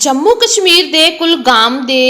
ਜੰਮੂ ਕਸ਼ਮੀਰ ਦੇ ਕੁਲਗਾਮ ਦੇ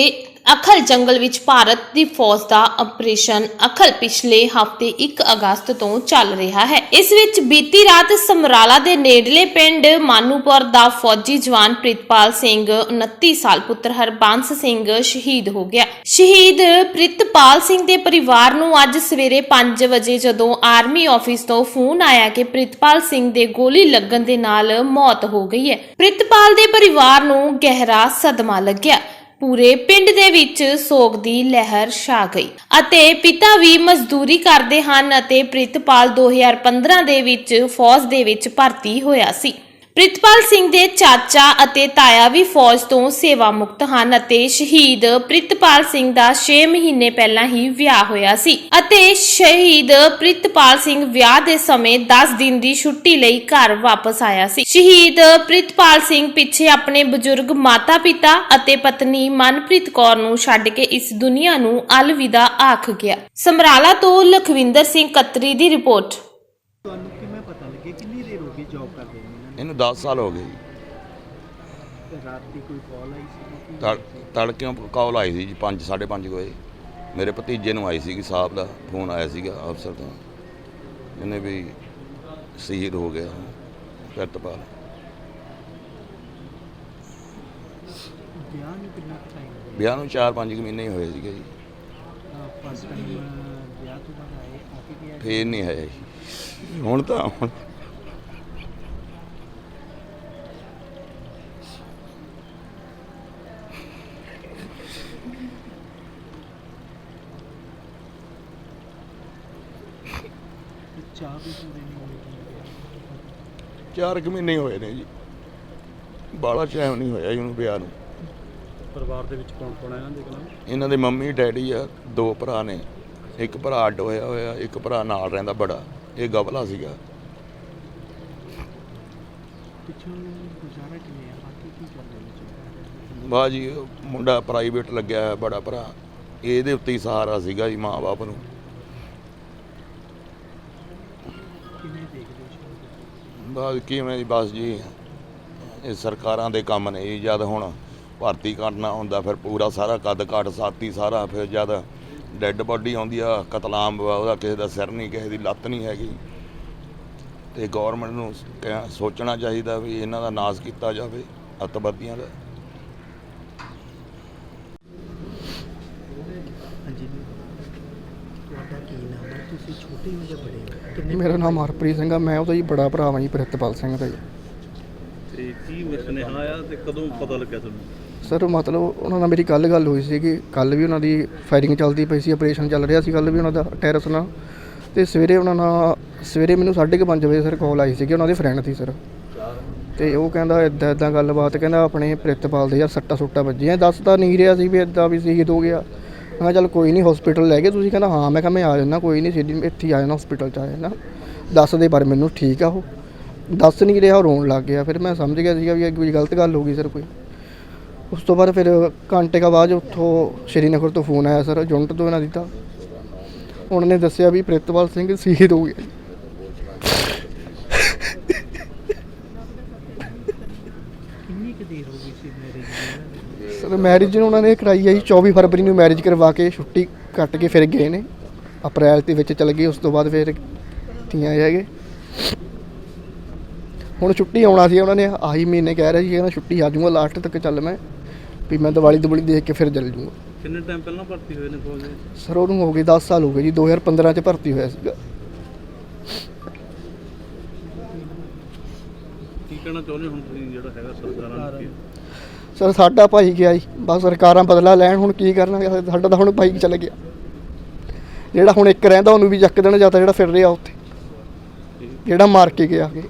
ਅਖਲ ਜੰਗਲ ਵਿੱਚ ਭਾਰਤ ਦੀ ਫੌਜ ਦਾ ਆਪਰੇਸ਼ਨ ਅਖਲ ਪਿਛਲੇ ਹਫ਼ਤੇ 1 ਅਗਸਤ ਤੋਂ ਚੱਲ ਰਿਹਾ ਹੈ। ਇਸ ਵਿੱਚ ਬੀਤੀ ਰਾਤ ਸਮਰਾਲਾ ਦੇ ਨੇੜਲੇ ਪਿੰਡ ਮਾਨੂਪੁਰ ਦਾ ਫੌਜੀ ਜਵਾਨ ਪ੍ਰਿਤਪਾਲ ਸਿੰਘ 29 ਸਾਲ ਪੁੱਤਰ ਹਰਬੰਸ ਸਿੰਘ ਸ਼ਹੀਦ ਹੋ ਗਿਆ। ਸ਼ਹੀਦ ਪ੍ਰਿਤਪਾਲ ਸਿੰਘ ਦੇ ਪਰਿਵਾਰ ਨੂੰ ਅੱਜ ਸਵੇਰੇ 5 ਵਜੇ ਜਦੋਂ ਆਰਮੀ ਆਫਿਸ ਤੋਂ ਫੋਨ ਆਇਆ ਕਿ ਪ੍ਰਿਤਪਾਲ ਸਿੰਘ ਦੇ ਗੋਲੀ ਲੱਗਣ ਦੇ ਨਾਲ ਮੌਤ ਹੋ ਗਈ ਹੈ, ਪ੍ਰਿਤਪਾਲ ਦੇ ਪਰਿਵਾਰ ਨੂੰ ਗਹਿਰਾ ਸਦਮਾ ਲੱਗਿਆ। ਪੂਰੇ ਪਿੰਡ ਦੇ ਵਿੱਚ ਸੋਗ ਦੀ ਲਹਿਰ ਛਾ ਗਈ ਅਤੇ ਪਿਤਾ ਵੀ ਮਜ਼ਦੂਰੀ ਕਰਦੇ ਹਨ ਅਤੇ ਪ੍ਰਿਤਪਾਲ 2015 ਦੇ ਵਿੱਚ ਫੌਜ ਦੇ ਵਿੱਚ ਭਰਤੀ ਹੋਇਆ ਸੀ। ਪ੍ਰਿਤਪਾਲ ਸਿੰਘ ਦੇ ਚਾਚਾ ਅਤੇ ਤਾਇਆ ਵੀ ਫੌਜ ਤੋਂ ਸੇਵਾ ਮੁਕਤ ਹਨ ਅਤੇ ਸ਼ਹੀਦ ਪ੍ਰਿਤਪਾਲ ਸਿੰਘ ਦਾ 6 ਮਹੀਨੇ ਪਹਿਲਾਂ ਹੀ ਵਿਆਹ ਹੋਇਆ ਸੀ ਅਤੇ ਸ਼ਹੀਦ ਪ੍ਰਿਤਪਾਲ ਸਿੰਘ ਵਿਆਹ ਦੇ ਸਮੇਂ 10 ਦਿਨ ਦੀ ਛੁੱਟੀ ਲਈ ਘਰ ਵਾਪਸ ਆਇਆ ਸੀ। ਸ਼ਹੀਦ ਪ੍ਰਿਤਪਾਲ ਸਿੰਘ ਪਿੱਛੇ ਆਪਣੇ ਬਜ਼ੁਰਗ ਮਾਤਾ-ਪਿਤਾ ਅਤੇ ਪਤਨੀ ਮਨਪ੍ਰੀਤ ਕੌਰ ਨੂੰ ਛੱਡ ਕੇ ਇਸ ਦੁਨੀਆ ਨੂੰ ਅਲਵਿਦਾ ਆਖ ਗਿਆ। ਸਮਰਾਲਾ ਤੋਂ ਲਖਵਿੰਦਰ ਸਿੰਘ ਕਤਰੀ ਦੀ ਰਿਪੋਰਟ ਤੁਹਾਨੂੰ ਕਿਵੇਂ ਪਤਾ ਲੱਗੇ ਕਿੰਨੀ ਦੇਰ ਹੋ ਗਈ ਜੌਬ ਕਰਦੇ ਨੂੰ ਇਹਨਾਂ ਇਹਨੂੰ 10 ਸਾਲ ਹੋ ਗਏ ਜੀ। ਰਾਤ ਦੀ ਕੋਈ ਕਾਲ ਆਈ ਸੀ ਤੜ ਤੜਕਿਓਂ ਕਾਲ ਆਈ ਸੀ ਜੀ 5 5:30 ਵਜੇ। ਮੇਰੇ ਭਤੀਜੇ ਨੂੰ ਆਈ ਸੀਗੀ ਸਾਹਿਬ ਦਾ ਫੋਨ ਆਇਆ ਸੀਗਾ ਅਫਸਰ ਤੋਂ। ਇਹਨੇ ਵੀ ਸ਼ਹੀਦ ਹੋ ਗਿਆ ਪ੍ਰਿਤਪਾਲ। ਵਿਆਹ ਨੂੰ ਕਿੰਨਾ ਟਾਈਮ ਹੋ ਵਿਆਹ ਨੂੰ 4-5 ਮਹੀਨੇ ਹੀ ਹੋਏ ਸੀਗੇ ਜੀ। ਗਿਆ ਫਸਟ ਟਾਈਮ ਵਿਆਹ ਤੋਂ ਬਾਅਦ ਆਏ ਆ ਕੇ ਗਿਆ ਫੇਰ ਨਹੀਂ ਹੈ ਜੀ। ਹੁਣ ਤਾਂ ਹੁਣ ਤੇ ਚਾਹ ਵੀ ਪੂਰੇ ਨਹੀਂ ਹੋਏ ਤੁਹਾਨੂੰ ਚਾਰ ਕੁ ਮਹੀਨੇ ਹੋਏ ਨੇ ਜੀ। ਬਾਲਾ ਟਾਈਮ ਨਹੀਂ ਹੋਇਆ ਜੀ ਉਹਨੂੰ ਵਿਆਹ ਨੂੰ। ਪਰਿਵਾਰ ਦੇ ਵਿੱਚ ਕੌਣ ਕੌਣ ਹੈ ਇਹਨਾਂ ਦੇ ਕੋਲ ਇਹਨਾਂ ਦੇ ਮੰਮੀ ਡੈਡੀ ਆ ਦੋ ਭਰਾ ਨੇ। ਇੱਕ ਭਰਾ ਅੱਡ ਹੋਇਆ ਹੋਇਆ ਇੱਕ ਭਰਾ ਨਾਲ ਰਹਿੰਦਾ ਬੜਾ। ਇਹ ਗਵਲਾ ਸੀਗਾ। ਪਿੱਛੋਂ ਗੁਜ਼ਾਰਾ ਕਿਵੇਂ ਆ? ਬਾਕੀ ਕੀ ਕਰਦੇ ਨੇ ਬਾ ਜੀ ਉਹ ਮੁੰਡਾ ਪ੍ਰਾਈਵੇਟ ਲੱਗਿਆ ਹੋਇਆ ਬੜਾ ਭਰਾ। ਇਹਦੇ ਉੱਤੇ ਹੀ ਸਹਾਰਾ ਸੀਗਾ ਜੀ ਮਾਂ-ਬਾਪ ਨੂੰ। ਦੇਖਦੇ ਬਸ ਕਿਵੇਂ ਜੀ, ਬਸ ਜੀ। ਇਹ ਸਰਕਾਰਾਂ ਦੇ ਕੰਮ ਨੇ ਜੀ, ਜਦ ਹੁਣ ਭਰਤੀ ਕਰਨਾ ਹੁੰਦਾ, ਫਿਰ ਪੂਰਾ ਸਾਰਾ ਕੱਦ ਕਾਠ ਸਾਥੀ ਸਾਰਾ, ਫਿਰ ਜਦ ਡੈੱਡ ਬਾਡੀ ਆਉਂਦੀ ਆ, ਕਤਲਾਮ ਉਹਦਾ ਕਿਸੇ ਦਾ ਸਿਰ ਨਹੀਂ, ਕਿਸੇ ਦੀ ਲੱਤ ਨਹੀਂ ਹੈਗੀ। ਤੇ ਗਵਰਨਮੈਂਟ ਨੂੰ ਕਹਿ- ਸੋਚਣਾ ਚਾਹੀਦਾ ਵੀ ਇਹਨਾਂ ਦਾ ਨਾਸ ਕੀਤਾ ਜਾਵੇ, ਅੱਤਵਾਦੀਆਂ ਦਾ ਹਾਂਜੀ ਤੁਹਾਡਾ ਕੀ ਨਾਮ ਹੈ ਤੁਸੀਂ ਛੋਟੇ ਹੋ ਜਾਂ ਬੜੇ ਹੋ? ਕਿੰਨੇ ਮੇਰਾ ਨਾਮ ਹਰਪ੍ਰੀਤ ਸਿੰਘ ਆ ਮੈਂ ਉਹਦਾ ਜੀ ਬੜਾ ਭਰਾ ਵਾਂ ਜੀ ਪ੍ਰਿਤਪਾਲ ਸਿੰਘ ਦਾ ਜੀ। ਤੇ ਕੀ ਸੁਨੇਹਾ ਆਇਆ ਤੇ ਕਦੋਂ ਪਤਾ ਲੱਗਿਆ ਤੁਹਾਨੂੰ? ਸਰ ਮਤਲਬ ਉਹਨਾਂ ਨਾਲ ਮੇਰੀ ਕੱਲ ਗੱਲ ਹੋਈ ਸੀ ਕਿ ਕੱਲ ਵੀ ਉਹਨਾਂ ਦੀ ਫਾਇਰਿੰਗ ਚੱਲਦੀ ਪਈ ਸੀ ਆਪਰੇਸ਼ਨ ਚੱਲ ਰਿਹਾ ਸੀ ਕੱਲ ਵੀ ਉਹਨਾਂ ਦਾ ਟੈਰਸ ਨਾਲ। ਤੇ ਸਵੇਰੇ ਉਹਨਾਂ ਨਾਲ ਸਵੇਰੇ ਮੈਨੂੰ 5:30 ਵਜੇ ਸਰ ਕਾਲ ਆਈ ਸੀ ਕਿ ਉਹਨਾਂ ਦੇ ਫਰੈਂਡ ਸੀ ਸਰ। ਤੇ ਉਹ ਕਹਿੰਦਾ ਇਦਾਂ ਇਦਾਂ ਗੱਲਬਾਤ ਕਹਿੰਦਾ ਆਪਣੇ ਪ੍ਰਿਤਪਾਲ ਦੇ ਯਾਰ ਸੱਟਾ ਸੁੱਟਾ ਵੱਜੀਆਂ ਦੱਸ ਤਾਂ ਨਹੀਂ ਰਿਹਾ ਸੀ ਵੀ ਇਦਾਂ ਵੀ ਸ਼ਹੀਦ ਹੋ ਗਿਆ। ਮੈਂ ਕਿਹਾ ਚੱਲ ਕੋਈ ਨਹੀਂ ਹਸਪੀਟਲ ਲੈ ਗਏ ਤੁਸੀਂ। ਕਹਿੰਦਾ, ਹਾਂ। ਮੈਂ ਕਿਹਾ, ਮੈਂ ਆ ਜਾਣਾ ਕੋਈ ਨਹੀਂ ਸਿੱਧੀ ਇੱਥੇ ਆ ਜਾਣਾ ਹਸਪੀਟਲ ਚ ਆ ਜਾਣਾ ਦੱਸ ਦੇ ਪਰ ਮੈਨੂੰ ਠੀਕ ਆ ਉਹ। ਦੱਸ ਨਹੀਂ ਰਿਹਾ, ਉਹ ਰੋਣ ਲੱਗ ਗਿਆ। ਫਿਰ ਮੈਂ ਸਮਝ ਗਿਆ ਸੀਗਾ ਵੀ ਇਹ ਕੋਈ ਗਲਤ ਗੱਲ ਹੋ ਗਈ ਸਰ ਕੋਈ। ਉਸ ਤੋਂ ਬਾਅਦ ਫਿਰ ਘੰਟੇ ਕਾ ਬਾਅਦ ਉੱਥੋਂ ਸ਼੍ਰੀਨਗਰ ਤੋਂ ਫੋਨ ਆਇਆ ਸਰ, ਜੁੰਟ ਤੋਂ ਇਹਨਾਂ ਦਿੱਤਾ ਉਹਨਾਂ ਨੇ ਦੱਸਿਆ ਵੀ ਪ੍ਰਿਤਪਾਲ ਸਿੰਘ ਸ਼ਹੀਦ ਹੋ ਗਿਆ ਕਿੰਨੀ ਕੁ ਦੇਰ ਹੋ ਗਈ ਸੀ ਮੈਰਿਜ ਸਰ ਮੈਰਿਜ ਨੂੰ ਉਹਨਾਂ ਨੇ ਕਰਾਈ ਹੈ ਜੀ 24 ਫਰਵਰੀ ਨੂੰ ਮੈਰਿਜ ਕਰਵਾ ਕੇ ਛੁੱਟੀ ਕੱਟ ਕੇ ਫਿਰ ਗਏ ਨੇ। ਅਪ੍ਰੈਲ ਦੇ ਵਿੱਚ ਚਲੇ ਗਏ ਉਸ ਤੋਂ ਬਾਅਦ ਫਿਰ ਤੀਆਂ ਹੈਗੇ ਹੁਣ ਛੁੱਟੀ ਆਉਣਾ ਸੀ ਉਹਨਾਂ ਨੇ ਆਹੀ ਮਹੀਨੇ ਕਹਿ ਰਿਹਾ ਸੀ ਕਿ ਮੈਂ ਛੁੱਟੀ ਆ ਜਾਊਂਗਾ ਲਾਸਟ ਤੱਕ ਚੱਲ ਮੈਂ ਵੀ ਮੈਂ ਦੀਵਾਲੀ ਦੁਬਲੀ ਦੇਖ ਕੇ ਫਿਰ ਚੱਲ ਜਾਊਂਗਾ। ਕਿੰਨੇ ਟਾਈਮ ਪਹਿਲਾਂ ਭਰਤੀ ਹੋਏ ਨੇ ਫੌਜ ਦੇ ਸਰ ਉਹਨੂੰ ਹੋ ਗਏ 10 ਸਾਲ ਹੋ ਗਏ ਜੀ 2015 ਚ ਭਰਤੀ ਹੋਇਆ ਸੀਗਾ। ਕੀ ਕਹਿਣਾ ਚਾਹੁੰਦੇ ਹੋ ਹੁਣ ਤੁਸੀਂ ਜਿਹੜਾ ਹੈਗਾ ਸਰਕਾਰਾਂ ਨੂੰ? ਸਰ ਸਾਡਾ ਭਾਈ ਗਿਆ ਜੀ। ਬਸ ਸਰਕਾਰਾਂ ਬਦਲਾ ਲੈਣ ਹੁਣ ਕੀ ਕਰਨਾਂਗੇ? ਸਾਡਾ ਤਾਂ ਹੁਣ ਭਾਈ ਚੱਲ ਗਿਆ। ਜਿਹੜਾ ਹੁਣ ਇੱਕ ਰਹਿੰਦਾ ਉਹਨੂੰ ਵੀ ਚੱਕ ਦੇਣ ਜਾਂ ਤਾਂ ਜਿਹੜਾ ਫਿਰ ਰਿਹਾ ਉੱਥੇ। ਜਿਹੜਾ ਮਾਰ ਕੇ ਗਿਆ ਅੱਗੇ।